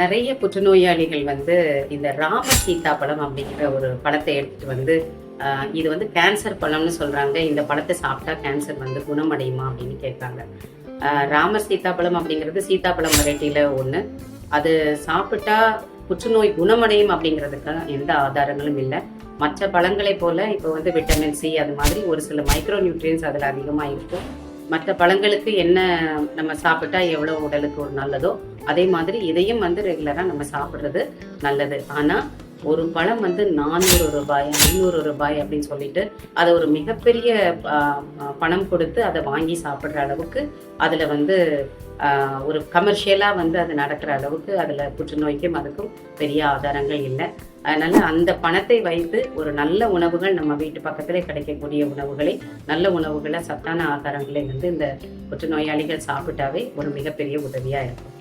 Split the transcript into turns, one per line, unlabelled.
நிறைய புற்றுநோயாளிகள் வந்து இந்த ராம சீதாப்பழம் அப்படிங்கிற ஒரு பழத்தை எடுத்துட்டு வந்து இது வந்து கேன்சர் பழம்னு சொல்றாங்க. இந்த பழத்தை சாப்பிட்டா கேன்சர் வந்து குணமடையுமா அப்படின்னு கேட்காங்க ஆஹ் ராம சீதாப்பழம் அப்படிங்கிறது சீதாப்பழம் வெரைட்டியில ஒன்று அது சாப்பிட்டா புற்றுநோய் குணமடையும் அப்படிங்கிறதுக்கு எந்த ஆதாரங்களும் இல்லை. மற்ற பழங்களை போல இப்போ வந்து விட்டமின் சி அது மாதிரி ஒரு சில மைக்ரோ நியூட்ரியன்ஸ் அதில் அதிகமாக இருக்கும். மற்ற பழங்களுக்கு என்ன நம்ம சாப்பிட்டா எவ்வளோ உடலுக்கு ஒரு நல்லதோ அதே மாதிரி இதையும் வந்து ரெகுலராக நம்ம சாப்பிட்றது நல்லது. ஆனால் ஒரு பழம் வந்து நானூறு ரூபாய் ஐநூறு ரூபாய் அப்படின்னு சொல்லிட்டு அதை ஒரு மிகப்பெரிய பணம் கொடுத்து அதை வாங்கி சாப்பிட்ற அளவுக்கு அதில் வந்து ஒரு கமர்ஷியலாக வந்து அது நடக்கிற அளவுக்கு அதில் புற்றுநோய்க்கும் அதுக்கும் பெரிய ஆதாரங்கள் இல்லை. அதனால அந்த பணத்தை வைத்து ஒரு நல்ல உணவுகள் நம்ம வீட்டு பக்கத்திலே கிடைக்கக்கூடிய உணவுகளை நல்ல உணவுகளை சத்தான ஆகாரங்களை வந்து இந்த புற்றுநோயாளிகள் சாப்பிட்டாவே ஒரு மிகப்பெரிய உதவியாக இருக்கும்.